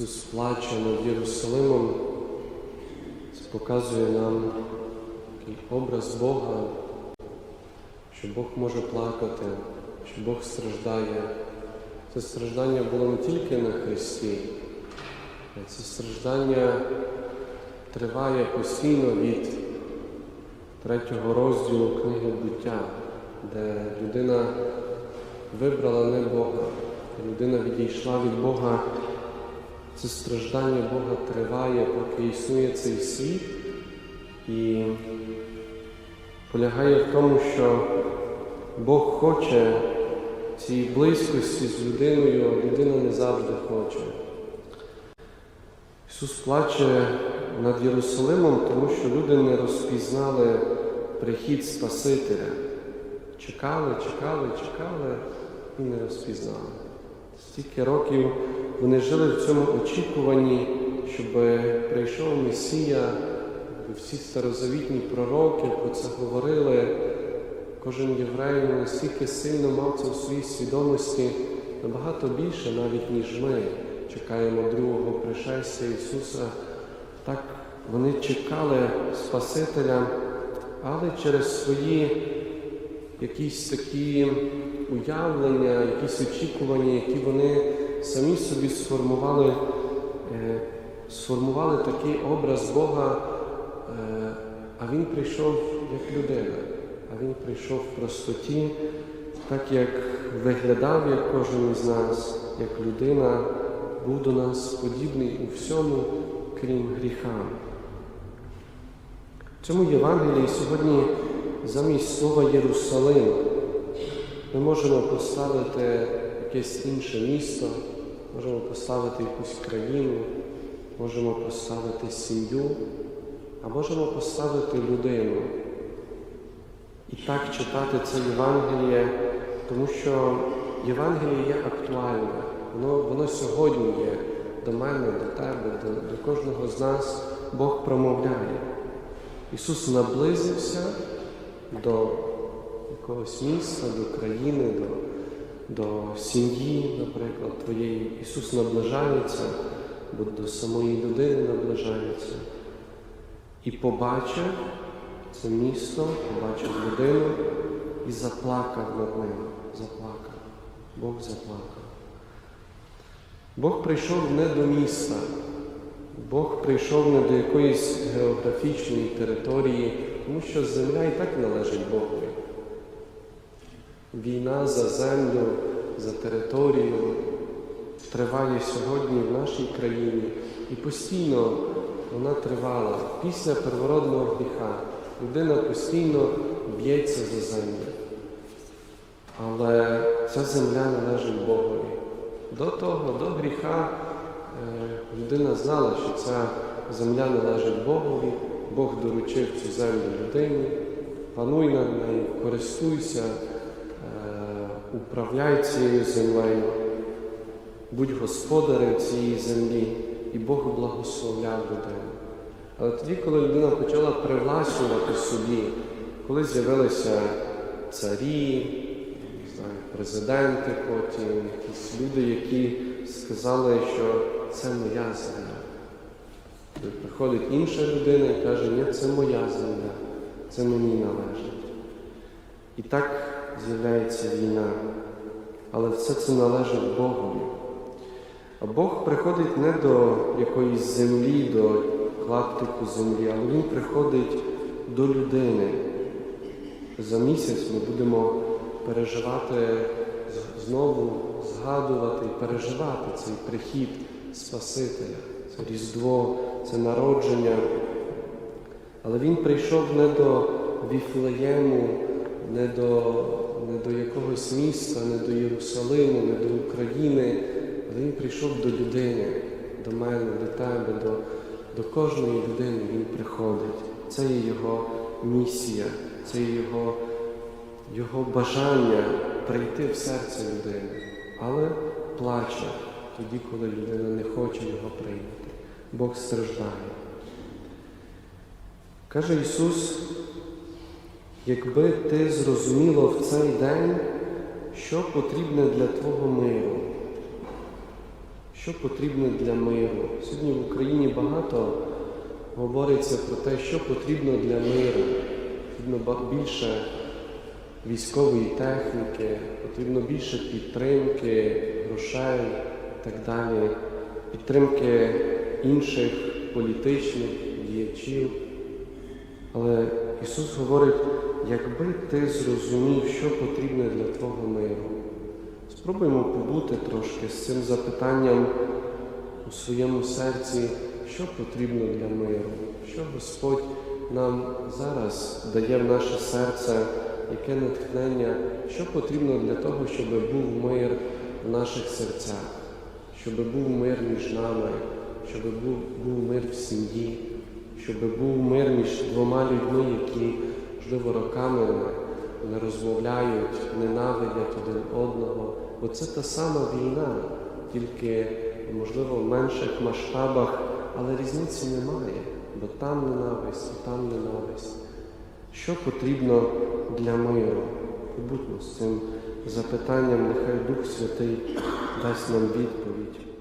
Ісус плаче над Єрусалимом. Це показує нам образ Бога, що Бог може плакати, що Бог страждає. Це страждання було не тільки на Христі, а це страждання триває постійно від третього розділу книги буття, де людина вибрала не Бога, людина відійшла від Бога. Це страждання Бога триває, поки існує цей світ, і полягає в тому, що Бог хоче цієї близькості з людиною, а людина не завжди хоче. Ісус плаче над Єрусалимом, тому що люди не розпізнали прихід Спасителя. Чекали, чекали, чекали і не розпізнали. Стільки років вони жили в цьому очікуванні, щоб прийшов Месія, всі старозавітні пророки про це говорили. Кожен єврей настільки сильно мав це у своїй свідомості, набагато більше, навіть ніж ми чекаємо другого пришестя Ісуса. Так вони чекали Спасителя, але через свої якісь такі уявлення, якісь очікування, які вони самі собі сформували, е, сформували такий образ Бога, е, а Він прийшов як людина, а Він прийшов в простоті, так як виглядав як кожен із нас, як людина, був до нас подібний у всьому, крім гріха. В цьому Євангелії сьогодні замість слова Єрусалим ми можемо поставити якесь інше місто, можемо поставити якусь країну, можемо поставити сім'ю, а можемо поставити людину. І так читати це Євангеліє, тому що Євангеліє є актуальне, воно, воно сьогодні є до мене, до тебе, до, до кожного з нас Бог промовляє. Ісус наблизився до якогось міста, до країни, до, до сім'ї, наприклад, твоєї. Ісус наближається, бо до самої людини наближається. І побачив це місто, побачив людину і заплакав над ним. Заплакав. Бог заплакав. Бог прийшов не до міста, Бог прийшов не до якоїсь географічної території, тому що земля і так належить Богові. Війна за землю, за територію триває сьогодні в нашій країні і постійно вона тривала. Після первородного гріха людина постійно б'ється за землю. Але ця земля належить Богові. До того, до гріха е, людина знала, що ця земля належить Богові, Бог доручив цю землю людині, пануй над нею, користуйся, управляй цією землею, будь господарем цієї землі, і Бог благословляв людину. Але тоді, коли людина почала привласнювати собі, коли з'явилися царі, президенти, потім якісь люди, які сказали, що це моя земля. Приходить інша людина і каже, ні, це моя земля, це мені належить. І так з'являється війна. Але все це належить Богові. А Бог приходить не до якоїсь землі, до клаптику землі, але Він приходить до людини. За місяць ми будемо переживати, знову згадувати і переживати цей прихід Спасителя, це Різдво, це народження. Але Він прийшов не до Віфлеєму, не до, не до якогось міста, не до Єрусалиму, не до України, але Він прийшов до людини, до мене, до тебе, до, до кожної людини Він приходить. Це є Його місія, це є Його, Його бажання прийти в серце людини, але плаче тоді, коли людина не хоче його прийняти. Бог страждає. Каже Ісус, якби ти зрозуміло в цей день, що потрібне для твого миру, що потрібно для миру. Сьогодні в Україні багато говориться про те, що потрібно для миру. Потрібно більше військової техніки, потрібно більше підтримки, грошей і так далі, підтримки інших політичних діячів. Але Ісус говорить, якби ти зрозумів, що потрібно для твого миру. Спробуємо побути трошки з цим запитанням у своєму серці, що потрібно для миру, що Господь нам зараз дає в наше серце, яке натхнення, що потрібно для того, щоб був мир в наших серцях, щоб був мир між нами, щоб був, був мир в сім'ї, щоб був мир між двома людьми, які, можливо, роками не, розмовляють, ненавидять один одного. Бо це та сама війна, тільки, можливо, в менших масштабах, але різниці немає, бо там ненависть, і там ненависть. Що потрібно для миру? Побудьмо з цим запитанням, нехай Дух Святий дасть нам відповідь.